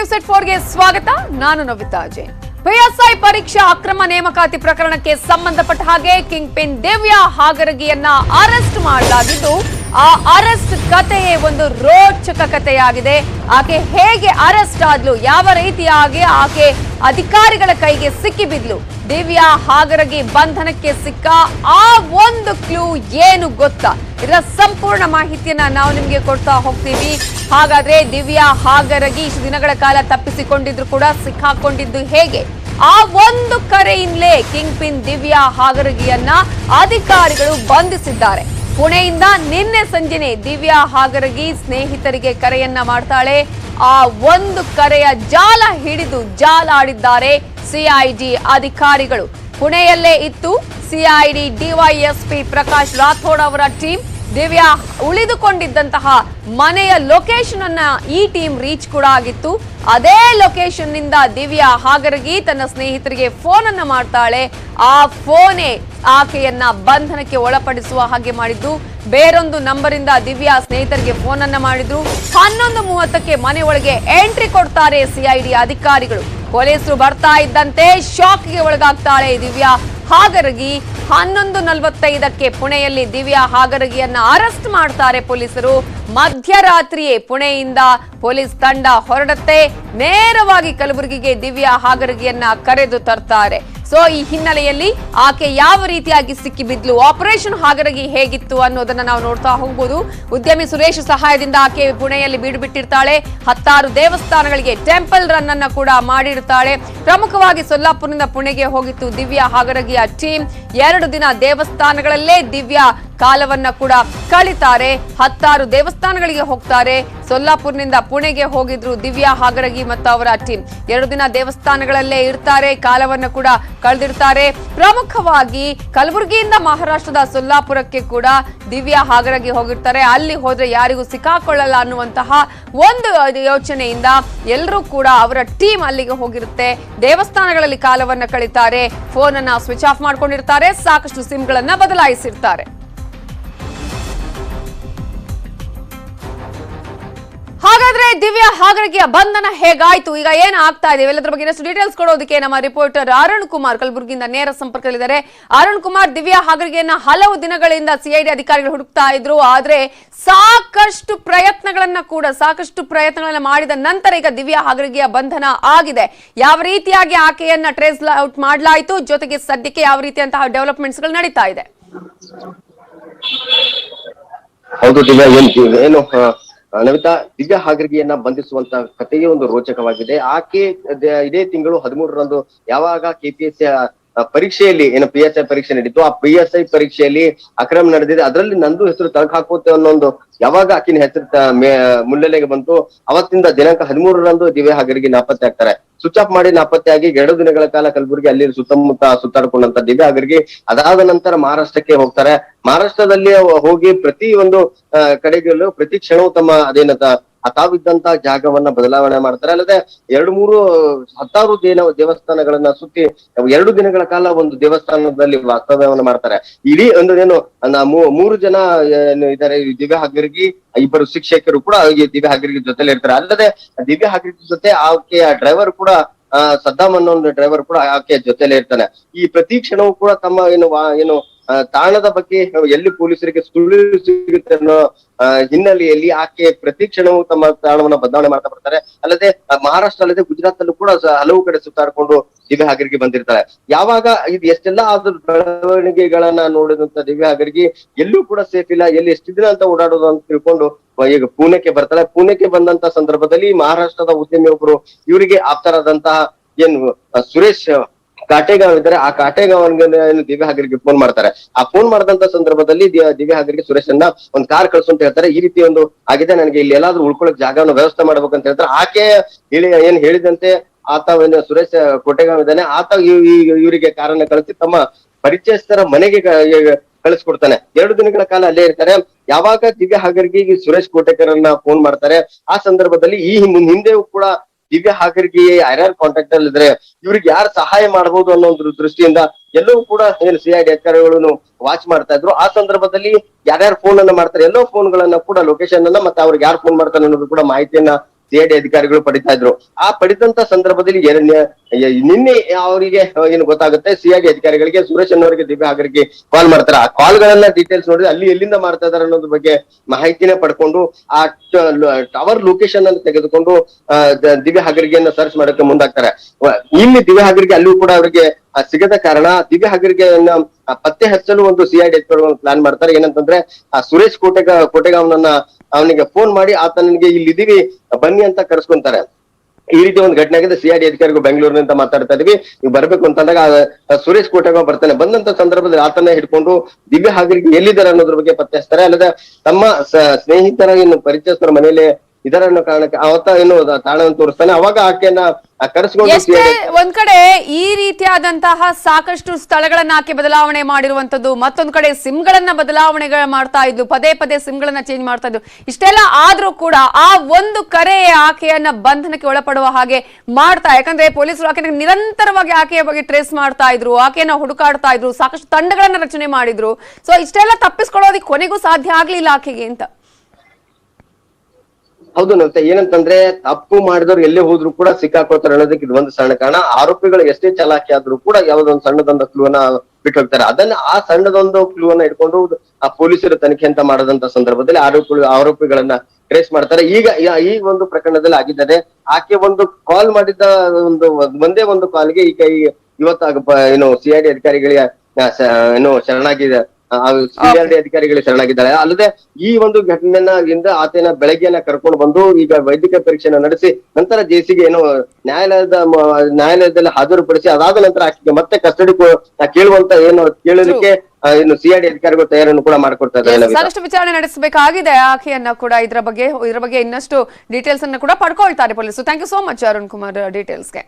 News ಎಟ್ ಫೋರ್ಗೆ ಸ್ವಾಗತ. ನಾನು Navita Jain. PSI ಪರೀಕ್ಷಾ ಅಕ್ರಮ ನೇಮಕಾತಿ ಪ್ರಕರಣಕ್ಕೆ ಸಂಬಂಧಪಟ್ಟ ಹಾಗೆ ಕಿಂಗ್ ಪಿನ್ ದಿವ್ಯಾ ಹಾಗರಗಿಯನ್ನ ಅರೆಸ್ಟ್ ಮಾಡಲಾಗಿದ್ದು, ಆ ಅರೆಸ್ಟ್ ಕಥೆಯೇ ಒಂದು ರೋಚಕ ಕಥೆಯಾಗಿದೆ. ಆಕೆ ಹೇಗೆ ಅರೆಸ್ಟ್ ಆದ್ಲು, ಯಾವ ರೀತಿಯಾಗಿ ಆಕೆ ಅಧಿಕಾರಿಗಳ ಕೈಗೆ ಸಿಕ್ಕಿಬಿದ್ಲು ದಿವ್ಯಾ ಹಾಗರಗಿ ಬಂಧನಕ್ಕೆ ಸಿಕ್ಕ ಆ ಒಂದು ಕ್ಲೂ ಏನು ಗೊತ್ತಾ? ಇದರ ಸಂಪೂರ್ಣ ಮಾಹಿತಿಯನ್ನ ನಾವು ನಿಮಗೆ ಕೊಡ್ತಾ ಹೋಗ್ತೀವಿ. ಹಾಗಾದ್ರೆ ದಿವ್ಯಾ ಹಾಗರಗಿ ಇಷ್ಟು ದಿನಗಳ ಕಾಲ ತಪ್ಪಿಸಿಕೊಂಡಿದ್ರು ಕೂಡ ಸಿಕ್ಕಾಕೊಂಡಿದ್ದು ಹೇಗೆ? ಆ ಒಂದು ಕರೆಯಿಂದಲೇ ಕಿಂಗ್ ಪಿನ್ ದಿವ್ಯಾ ಹಾಗರಗಿಯನ್ನ ಅಧಿಕಾರಿಗಳು ಬಂಧಿಸಿದ್ದಾರೆ. ಪುಣೆಯಿಂದ ನಿನ್ನೆ ಸಂಜೆನೆ ದಿವ್ಯಾ ಹಾಗರಗಿ ಸ್ನೇಹಿತರಿಗೆ ಕರೆಯನ್ನ ಮಾಡ್ತಾಳೆ. ಆ ಒಂದು ಕರೆಯ ಜಾಲ ಹಿಡಿದು ಜಾಲ ಆಡಿದ್ದಾರೆ ಸಿಐಡಿ ಅಧಿಕಾರಿಗಳು. ಪುಣೆಯಲ್ಲೇ ಇತ್ತು. ಸಿಐಡಿ ಡಿವೈಎಸ್ಪಿ ಪ್ರಕಾಶ್ ರಾಥೋಡ್ ಅವರ ಟೀಮ್. ದಿವ್ಯಾ ಉಳಿದುಕೊಂಡಿದ್ದಂತಹ ಮನೆಯ ಲೊಕೇಶನ್ ಅನ್ನ ಈ ಟೀಮ್ ರೀಚ್ ಕೂಡ ಆಗಿತ್ತು. ಅದೇ ಲೊಕೇಶನ್ನಿಂದ ದಿವ್ಯಾ ಹಾಗರಗಿ ತನ್ನ ಸ್ನೇಹಿತರಿಗೆ ಫೋನ್ ಅನ್ನ ಮಾಡ್ತಾಳೆ. ಆ ಫೋನೇ ಆಕೆಯನ್ನ ಬಂಧನಕ್ಕೆ ಒಳಪಡಿಸುವ ಹಾಗೆ ಮಾಡಿದ್ದು. ಬೇರೊಂದು ನಂಬರ್ ಇಂದ ದಿವ್ಯಾ ಸ್ನೇಹಿತರಿಗೆ ಫೋನ್ ಅನ್ನ ಮಾಡಿದ್ರು. ಹನ್ನೊಂದು ಮೂವತ್ತಕ್ಕೆ ಮನೆ ಒಳಗೆ ಎಂಟ್ರಿ ಕೊಡ್ತಾರೆ ಸಿಐಡಿ ಅಧಿಕಾರಿಗಳು. ಪೊಲೀಸರು ಬರ್ತಾ ಇದ್ದಂತೆ ಶಾಕ್ಗೆ ಒಳಗಾಗ್ತಾಳೆ ದಿವ್ಯಾ. ಹಾಗರಗಿ ಹನ್ನೊಂದು ನಲವತ್ತೈದಕ್ಕೆ ಪುಣೆಯಲ್ಲಿ ದಿವ್ಯಾ ಹಾಗರಗಿಯನ್ನ ಅರೆಸ್ಟ್ ಮಾಡ್ತಾರೆ ಪೊಲೀಸರು. ಮಧ್ಯರಾತ್ರಿಯೇ ಪುಣೆಯಿಂದ ಪೊಲೀಸ್ ತಂಡ ಹೊರಡತ್ತೆ. ನೇರವಾಗಿ ಕಲಬುರಗಿಗೆ ದಿವ್ಯಾ ಹಾಗರಗಿಯನ್ನ ಕರೆದು ತರ್ತಾರೆ. ಸೊ, ಈ ಹಿನ್ನೆಲೆಯಲ್ಲಿ ಆಕೆ ಯಾವ ರೀತಿಯಾಗಿ ಸಿಕ್ಕಿ ಬಿದ್ಲು ಆಪರೇಷನ್ ಹಾಗರಗಿ ಹೇಗಿತ್ತು ಅನ್ನೋದನ್ನ ನಾವು ನೋಡ್ತಾ ಹೋಗ್ಬೋದು. ಉದ್ಯಮಿ ಸುರೇಶ್ ಸಹಾಯದಿಂದ ಆಕೆ ಪುಣೆಯಲ್ಲಿ ಬೀಡುಬಿಟ್ಟಿರ್ತಾಳೆ. ಹತ್ತಾರು ದೇವಸ್ಥಾನಗಳಿಗೆ ಟೆಂಪಲ್ ರನ್ ಅನ್ನ ಕೂಡ ಮಾಡಿರ್ತಾಳೆ. ಪ್ರಮುಖವಾಗಿ ಸೊಲ್ಲಾಪುರದಿಂದ ಪುಣೆಗೆ ಹೋಗಿತ್ತು ದಿವ್ಯಾ ಹಾಗರಗಿಯ ಟೀಮ್. ಎರಡು ದಿನ ದೇವಸ್ಥಾನಗಳಲ್ಲೇ ದಿವ್ಯಾ ಕಾಲವನ್ನ ಕೂಡ ಕಳಿತಾರೆ. ಹತ್ತಾರು ದೇವಸ್ಥಾನಗಳಿಗೆ ಹೋಗ್ತಾರೆ. ಸೊಲ್ಲಾಪುರ್ನಿಂದ ಪುಣೆಗೆ ಹೋಗಿದ್ರು ದಿವ್ಯಾ ಹಾಗರಗಿ ಮತ್ತು ಅವರ ಟೀಮ್. ಎರಡು ದಿನ ದೇವಸ್ಥಾನಗಳಲ್ಲೇ ಇರ್ತಾರೆ, ಕಾಲವನ್ನ ಕೂಡ ಕಳೆದಿರ್ತಾರೆ. ಪ್ರಮುಖವಾಗಿ ಕಲಬುರಗಿಯಿಂದ ಮಹಾರಾಷ್ಟ್ರದ ಸೊಲ್ಲಾಪುರಕ್ಕೆ ಕೂಡ ದಿವ್ಯಾ ಹಾಗರಗಿ ಹೋಗಿರ್ತಾರೆ. ಅಲ್ಲಿ ಹೋದ್ರೆ ಯಾರಿಗೂ ಸಿಕ್ಕಾಕೊಳ್ಳಲ್ಲ ಅನ್ನುವಂತಹ ಒಂದು ಯೋಚನೆಯಿಂದ ಎಲ್ಲರೂ ಕೂಡ ಅವರ ಟೀಮ್ ಅಲ್ಲಿಗೆ ಹೋಗಿರುತ್ತೆ. ದೇವಸ್ಥಾನಗಳಲ್ಲಿ ಕಾಲವನ್ನ ಕಳೀತಾರೆ. ಫೋನ್ ಅನ್ನ ಸ್ವಿಚ್ ಆಫ್ ಮಾಡ್ಕೊಂಡಿರ್ತಾರೆ. ಸಾಕಷ್ಟು ಸಿಮ್ಗಳನ್ನ ಬದಲಾಯಿಸಿರ್ತಾರೆ. ಹಾಗಾದ್ರೆ ದಿವ್ಯಾ ಹಾಗರಗಿಯ ಬಂಧನ ಹೇಗಾಯ್ತು? ಈಗ ಏನ್ ಆಗ್ತಾ ಇದೆ? ಎಲ್ಲದರ ಬಗ್ಗೆ ಇನ್ನಷ್ಟು ಡೀಟೇಲ್ಸ್ ಕೊಡೋದಕ್ಕೆ ನಮ್ಮ ರಿಪೋರ್ಟರ್ ಅರುಣ್ ಕುಮಾರ್ ಕಲಬುರಗಿಯಿಂದ ನೇರ ಸಂಪರ್ಕದಲ್ಲಿದ್ದಾರೆ. ಅರುಣ್ ಕುಮಾರ್, ದಿವ್ಯಾ ಹಾಗರಗಿಯನ್ನ ಹಲವು ದಿನಗಳಿಂದ ಸಿಐಡಿ ಅಧಿಕಾರಿಗಳು ಹುಡುಕ್ತಾ ಇದ್ರು. ಆದ್ರೆ ಸಾಕಷ್ಟು ಪ್ರಯತ್ನಗಳನ್ನ ಕೂಡ, ಸಾಕಷ್ಟು ಪ್ರಯತ್ನಗಳನ್ನ ಮಾಡಿದ ನಂತರ ಈಗ ದಿವ್ಯಾ ಹಾಗರಗಿಯ ಬಂಧನ ಆಗಿದೆ. ಯಾವ ರೀತಿಯಾಗಿ ಆಕೆಯನ್ನ ಟ್ರೇಸ್ ಔಟ್ ಮಾಡಲಾಯಿತು? ಜೊತೆಗೆ ಸದ್ಯಕ್ಕೆ ಯಾವ ರೀತಿಯಂತಹ ಡೆವಲಪ್ಮೆಂಟ್ಸ್ಗಳು ನಡೀತಾ ಇದೆ? ಹೌದು ದಿವ್ಯಾ, ಏನ್ ನವಿತಾ ದಿವ್ಯ ಹಾಗರ್ಗಿಯನ್ನ ಬಂಧಿಸುವಂತ ಕಥೆಯೇ ಒಂದು ರೋಚಕವಾಗಿದೆ. ಆಕೆ ಇದೇ ತಿಂಗಳು ಹದಿಮೂರರಂದು ಯಾವಾಗ ಕೆಪಿಎಸ್ಸಿ ಪರೀಕ್ಷೆಯಲ್ಲಿ, ಏನು ಪಿ ಎಸ್ ಐ ಪರೀಕ್ಷೆ ನಡೀತು ಆ ಪಿ ಎಸ್ ಐ ಪರೀಕ್ಷೆಯಲ್ಲಿ ಅಕ್ರಮ ನಡೆದಿದೆ. ಅದರಲ್ಲಿ ನಂದು ಹೆಸರು ತಳಕ್ ಹಾಕುತ್ತೆ ಅನ್ನೋ ಒಂದು ಯಾವಾಗ ಆಕಿನ ಹೆಸರು ಮುನ್ನೆಲೆಗೆ ಬಂತು, ಅವತ್ತಿಂದ ದಿನಾಂಕ ಹದಿಮೂರರಂದು ದಿವ್ಯ ಹಾಗರ್ಗಿ ನಾಪತ್ತೆ ಆಗ್ತಾರೆ ಸ್ವಿಚ್ ಆಫ್ ಮಾಡಿ ನಾಪತ್ತೆಯಾಗಿ ಎರಡು ದಿನಗಳ ಕಾಲ ಕಲಬುರಗಿ ಅಲ್ಲಿ ಸುತ್ತಮುತ್ತ ಸುತ್ತಾಡ್ಕೊಂಡಂತ ದಿವ್ಯಾ ಅವರಿಗೆ ಅದಾದ ನಂತರ ಮಹಾರಾಷ್ಟ್ರಕ್ಕೆ ಹೋಗ್ತಾರೆ. ಮಹಾರಾಷ್ಟ್ರದಲ್ಲಿ ಹೋಗಿ ಪ್ರತಿ ಒಂದು ಆ, ಕಡೆಗಳಲ್ಲೂ ಪ್ರತಿ ಕ್ಷಣವೂ ತಮ್ಮ ಅದೇನಂತ ಆ ಜಾಗವನ್ನ ಬದಲಾವಣೆ ಮಾಡ್ತಾರೆ. ಅಲ್ಲದೆ ಎರಡು ಮೂರು ಹತ್ತಾರು ದಿನ ದೇವಸ್ಥಾನಗಳನ್ನ ಸುತ್ತಿ ಎರಡು ದಿನಗಳ ಕಾಲ ಒಂದು ದೇವಸ್ಥಾನದಲ್ಲಿ ವಾಸ್ತವ್ಯವನ್ನ ಮಾಡ್ತಾರೆ. ಇಡೀ ಒಂದು ಏನು ಮೂರು ಜನ ಇದಾರೆ ದಿವ್ಯ ಹಾಗರ್ಗಿ, ಇಬ್ಬರು ಶಿಕ್ಷಕರು ಕೂಡ ದಿವ್ಯ ಹಾಗರ್ಗಿ ಜೊತೆಲಿ ಇರ್ತಾರೆ. ಅಲ್ಲದೆ ದಿವ್ಯ ಹಾಗರ್ಗಿ ಜೊತೆ ಆಕೆಯ ಡ್ರೈವರ್ ಕೂಡ ಸದ್ದಾಮ್ ಅನ್ನೋ ಒಂದು ಡ್ರೈವರ್ ಕೂಡ ಆಕೆಯ ಜೊತೆಲೆ ಇರ್ತಾನೆ. ಈ ಪ್ರತಿ ಕ್ಷಣವೂ ಕೂಡ ತಮ್ಮ ಏನು ಏನು ತಾಣದ ಬಗ್ಗೆ ಎಲ್ಲಿ ಪೊಲೀಸರಿಗೆ ಸುಳ್ಳು ಸಿಗುತ್ತೆ ಅನ್ನೋ ಹಿನ್ನೆಲೆಯಲ್ಲಿ ಆಕೆ ಪ್ರತಿ ಕ್ಷಣವೂ ತಮ್ಮ ತಾಣವನ್ನ ಬದಲಾವಣೆ ಮಾಡ್ತಾ ಬರ್ತಾರೆ. ಅಲ್ಲದೆ ಮಹಾರಾಷ್ಟ್ರ ಅಲ್ಲದೆ ಗುಜರಾತ್ ಅಲ್ಲೂ ಕೂಡ ಹಲವು ಕಡೆ ಸುತ್ತಾಡ್ಕೊಂಡು ದಿವ್ಯ ಹಾಗರ್ಗಿ ಬಂದಿರ್ತಾರೆ. ಯಾವಾಗ ಇದು ಎಷ್ಟೆಲ್ಲಾ ಆದ ಬೆಳವಣಿಗೆಗಳನ್ನ ನೋಡಿದಂತ ದಿವ್ಯ ಹಾಗರ್ಗಿ ಎಲ್ಲೂ ಕೂಡ ಸೇಫ್ ಇಲ್ಲ. ಎಲ್ಲಿ ಎಷ್ಟು ದಿನ ಅಂತ ಓಡಾಡೋದು ಅಂತ ತಿಳ್ಕೊಂಡು ಈಗ ಪುಣೆಗೆ ಬರ್ತಾಳೆ ಪುಣೆಗೆ ಬಂದಂತ ಸಂದರ್ಭದಲ್ಲಿ ಮಹಾರಾಷ್ಟ್ರದ ಉದ್ಯಮಿ ಒಬ್ರು ಇವರಿಗೆ ಆಪ್ತರಾದಂತಹ ಏನು ಸುರೇಶ್ ಕಾಟೇಗಾಂವ್ ಇದ್ದಾರೆ ಆ ಕಾಟೆಗಾವನ್ಗೆ ದಿವ್ಯ ಹಾಗರಿಗೆ ಫೋನ್ ಮಾಡ್ತಾರೆ. ಆ ಫೋನ್ ಮಾಡಿದಂತ ಸಂದರ್ಭದಲ್ಲಿ ದಿವ್ಯ ಹಾಗರಿಗೆ ಸುರೇಶ್ ಅನ್ನ ಒಂದ್ ಕಾರ್ ಕಳ್ಸು ಅಂತ ಹೇಳ್ತಾರೆ. ಈ ರೀತಿ ಒಂದು ಆಗಿದೆ. ನನಗೆ ಇಲ್ಲಿ ಎಲ್ಲಾದ್ರೂ ಉಳ್ಕೊಳಕ್ ಜಾಗವನ್ನು ವ್ಯವಸ್ಥೆ ಮಾಡ್ಬೇಕಂತ ಹೇಳ್ತಾರೆ. ಆಕೆ ಹೇಳಿ ಏನ್ ಹೇಳಿದಂತೆ ಆತ ಸುರೇಶ್ ಕೋಟೆಗಾವ್ ಇದ್ದಾನೆ. ಆತ ಇವರಿಗೆ ಕಾರನ್ನ ಕಳಿಸಿ ತಮ್ಮ ಪರಿಚಯಸ್ಥರ ಮನೆಗೆ ಕಳಿಸ್ಕೊಡ್ತಾನೆ. ಎರಡು ದಿನಗಳ ಕಾಲ ಅಲ್ಲೇ ಇರ್ತಾರೆ. ಯಾವಾಗ ದಿವ್ಯ ಹಾಗರ್ಗಿ ಸುರೇಶ್ ಕೋಟೆಕರನ್ನ ಫೋನ್ ಮಾಡ್ತಾರೆ. ಆ ಸಂದರ್ಭದಲ್ಲಿ ಈ ಹಿಂದೆ ಕೂಡ ದಿವ್ಯ ಹಾಕರಿಗೆ ಯಾರ್ಯಾರು ಕಾಂಟ್ಯಾಕ್ಟ್ ಅಲ್ಲಿ ಇದ್ರೆ ಇವ್ರಿಗೆ ಯಾರು ಸಹಾಯ ಮಾಡಬಹುದು ಅನ್ನೋ ಒಂದು ದೃಷ್ಟಿಯಿಂದ ಎಲ್ಲವೂ ಕೂಡ ಏನು ಸಿ ಐ ಡಿ ಅಧಿಕಾರಿಗಳನ್ನು ವಾಚ್ ಮಾಡ್ತಾ ಇದ್ರು. ಆ ಸಂದರ್ಭದಲ್ಲಿ ಯಾರ್ಯಾರು ಫೋನ್ ಅನ್ನ ಮಾಡ್ತಾರೆ ಎಲ್ಲೋ ಫೋನ್ ಗಳನ್ನ ಕೂಡ ಲೊಕೇಶನ್ ಅನ್ನ ಮತ್ತೆ ಅವ್ರಿಗೆ ಯಾರು ಫೋನ್ ಮಾಡ್ತಾರೆ ಅನ್ನೋದು ಕೂಡ ಮಾಹಿತಿಯನ್ನ ಸಿಐಡಿ ಅಧಿಕಾರಿಗಳು ಪಡಿತಾ ಇದ್ರು. ಆ ಪಡಿತಂತ ಸಂದರ್ಭದಲ್ಲಿ ನಿನ್ನೆ ಅವರಿಗೆ ಏನು ಗೊತ್ತಾಗುತ್ತೆ, ಸಿಐಡಿ ಅಧಿಕಾರಿಗಳಿಗೆ ಸುರೇಶ್ ಅನ್ನೋರಿಗೆ ದಿವ್ಯ ಹಾಗರಿಗೆ ಕಾಲ್ ಮಾಡ್ತಾರೆ. ಆ ಕಾಲ್ ಗಳನ್ನ ಡೀಟೇಲ್ಸ್ ನೋಡಿದ್ರೆ ಅಲ್ಲಿ ಎಲ್ಲಿಂದ ಮಾಡ್ತಾ ಇದಾರೆ ಅನ್ನೋದ್ರ ಬಗ್ಗೆ ಮಾಹಿತಿನ ಪಡ್ಕೊಂಡು ಆ ಟವರ್ ಲೊಕೇಶನ್ ಅನ್ನು ತೆಗೆದುಕೊಂಡು ದಿವ್ಯ ಹಾಗರಿಗೆಯನ್ನ ಸರ್ಚ್ ಮಾಡಕ್ಕೆ ಮುಂದಾಗ್ತಾರೆ. ಇಲ್ಲಿ ದಿವ್ಯ ಹಾಗರಿಗೆ ಅಲ್ಲಿಯೂ ಕೂಡ ಅವರಿಗೆ ಸಿಗದ ಕಾರಣ ದಿವ್ಯ ಹಾಗರಿಗೆಯನ್ನ ಪತ್ತೆ ಹಚ್ಚಲು ಒಂದು ಸಿಐಡಿ ಅಧಿಕಾರಿಗಳು ಪ್ಲಾನ್ ಮಾಡ್ತಾರೆ. ಏನಂತಂದ್ರೆ, ಆ, ಸುರೇಶ್ ಕೋಟೆಗ ಕೋಟೆಗಾವ್ನನ್ನ ಅವನಿಗೆ ಫೋನ್ ಮಾಡಿ, ಆತ ನನಗೆ ಇಲ್ಲಿದ್ದೀವಿ, ಬನ್ನಿ ಅಂತ ಕರೆಸ್ಕೊಂತಾರೆ. ಈ ರೀತಿ ಒಂದು ಘಟನೆ ಆಗಿದೆ. ಸಿಐಡಿ ಅಧಿಕಾರಿಗಳು ಬೆಂಗಳೂರಿನಿಂದ ಮಾತಾಡ್ತಾ ಇದೀವಿ ನೀವು ಬರಬೇಕು ಅಂತಂದಾಗ ಸುರೇಶ್ ಕೋಟೆಗ ಬರ್ತಾನೆ. ಬಂದಂತ ಸಂದರ್ಭದಲ್ಲಿ ಆತನ ಹಿಡ್ಕೊಂಡು ದಿವ್ಯ ಹಾಗರಿಗೆ ಎಲ್ಲಿದ್ದಾರೆ ಅನ್ನೋದ್ರ ಬಗ್ಗೆ ಪತ್ತೆ ಹಚ್ತಾರೆ ಅಲ್ಲದೆ ತಮ್ಮ ಸ್ನೇಹಿತರ ಏನು ಪರಿಚಯಸ್ಥರ ಮನೆಯಲ್ಲಿ ಇದರ ಕಾರಣಕ್ಕೆ ಅವತ್ತ ಏನು ತಾಳವನ್ನು ತೋರಿಸ್ತಾನೆ. ಅವಾಗ ಆಕೆಯನ್ನ ಕರೆಸ್ಕೊಂಡು ಎಷ್ಟೇ ಒಂದ್ ಕಡೆ ಈ ರೀತಿಯಾದಂತಹ ಸಾಕಷ್ಟು ಸ್ಥಳಗಳನ್ನ ಆಕೆ ಬದಲಾವಣೆ ಮಾಡಿರುವಂತದ್ದು ಮತ್ತೊಂದ್ ಕಡೆ ಸಿಮ್ಗಳನ್ನ ಬದಲಾವಣೆ ಮಾಡ್ತಾ ಇದ್ಲು ಪದೇ ಪದೇ ಸಿಮ್ಗಳನ್ನ ಚೇಂಜ್ ಮಾಡ್ತಾ ಇದ್ದು ಇಷ್ಟೆಲ್ಲ ಆದ್ರೂ ಕೂಡ ಆ ಒಂದು ಕರೆ ಆಕೆಯನ್ನ ಬಂಧನಕ್ಕೆ ಒಳಪಡುವ ಹಾಗೆ ಮಾಡ್ತಾ ಯಾಕಂದ್ರೆ ಪೊಲೀಸರು ಆಕೆ ನಿರಂತರವಾಗಿ ಆಕೆಯ ಬಗ್ಗೆ ಟ್ರೇಸ್ ಮಾಡ್ತಾ ಇದ್ರು ಆಕೆಯನ್ನ ಹುಡುಕಾಡ್ತಾ ಇದ್ರು ಸಾಕಷ್ಟು ತಂಡಗಳನ್ನ ರಚನೆ ಮಾಡಿದ್ರು. ಸೊ ಇಷ್ಟೆಲ್ಲ ತಪ್ಪಿಸ್ಕೊಳ್ಳೋದಕ್ಕೆ ಕೊನೆಗೂ ಸಾಧ್ಯ ಆಗ್ಲಿಲ್ಲ ಆಕೆಗೆ ಅಂತ. ಹೌದು ನಮ್ತೆ ಏನಂತಂದ್ರೆ ತಪ್ಪು ಮಾಡಿದವ್ರು ಎಲ್ಲೇ ಹೋದ್ರು ಕೂಡ ಸಿಕ್ಕಾಕೊಳ್ತಾರೆ ಅನ್ನೋದಕ್ಕೆ ಇದು ಒಂದು ಸಣ್ಣ ಕಾರಣ. ಆರೋಪಿಗಳು ಎಷ್ಟೇ ಚಲಾಕಿ ಆದ್ರೂ ಕೂಡ ಯಾವ್ದೊಂದು ಸಣ್ಣದೊಂದು ಕ್ಲೂನ ಬಿಟ್ಟು ಹೋಗ್ತಾರೆ ಅದನ್ನ ಆ ಸಣ್ಣದೊಂದು ಕ್ಲೂವನ್ನ ಇಟ್ಕೊಂಡು ಆ ಪೊಲೀಸರು ತನಿಖೆ ಅಂತ ಮಾಡದಂತ ಸಂದರ್ಭದಲ್ಲಿ ಆರೋಪಿಗಳು, ಆರೋಪಿಗಳನ್ನ ಟ್ರೇಸ್ ಮಾಡ್ತಾರೆ. ಈಗ ಈ ಒಂದು ಪ್ರಕರಣದಲ್ಲಿ ಆಗಿದ್ದಾರೆ ಆಕೆ ಒಂದು ಕಾಲ್ ಮಾಡಿದ್ದ ಒಂದು, ಒಂದೇ ಒಂದು ಕಾಲ್ಗೆ ಈಗ ಇವತ್ತು ಏನು ಸಿಐಡಿ ಅಧಿಕಾರಿಗಳಿಗೆ ಏನು ಶರಣಾಗಿದೆ ಸಿಆರ್ಡಿ ಅಧಿಕಾರಿಗಳು ಶರಣಾಗಿದ್ದಾರೆ. ಅಲ್ಲದೆ ಈ ಒಂದು ಘಟನೆಯಿಂದ ಆತನ ಬೆಳಗ್ಗೆಯನ್ನ ಕರ್ಕೊಂಡು ಬಂದು ಈಗ ವೈದ್ಯಕೀಯ ಪರೀಕ್ಷೆನ ನಡೆಸಿ ನಂತರ ಜೇಸಿಗೆ ಏನು ನ್ಯಾಯಾಲಯದ ನ್ಯಾಯಾಲಯದಲ್ಲಿ ಹಾಜರುಪಡಿಸಿ ಅದಾದ ನಂತರ ಆಕೆಗೆ ಮತ್ತೆ ಕಸ್ಟಡಿ ಕೇಳುವಂತ ಏನು ಕೇಳಲಿಕ್ಕೆ ಇನ್ನು ಸಿಐಡಿ ಅಧಿಕಾರಿಗಳು ತಯಾರನ್ನು ಕೂಡ ಮಾಡ್ಕೊಡ್ತಾ ಇದ್ದಾರೆ. ಸಾಕಷ್ಟು ವಿಚಾರಣೆ ನಡೆಸಬೇಕಾಗಿದೆ ಆಕೆಯನ್ನ ಕೂಡ. ಇದರ ಬಗ್ಗೆ ಇದರ ಬಗ್ಗೆ ಇನ್ನಷ್ಟು ಡೀಟೇಲ್ಸ್ ಅನ್ನ ಕೂಡ ಪಡ್ಕೊಳ್ತಾರೆ ಪೊಲೀಸರು. Thank you so much Arun Kumar ಡೀಟೇಲ್ಸ್ಗೆ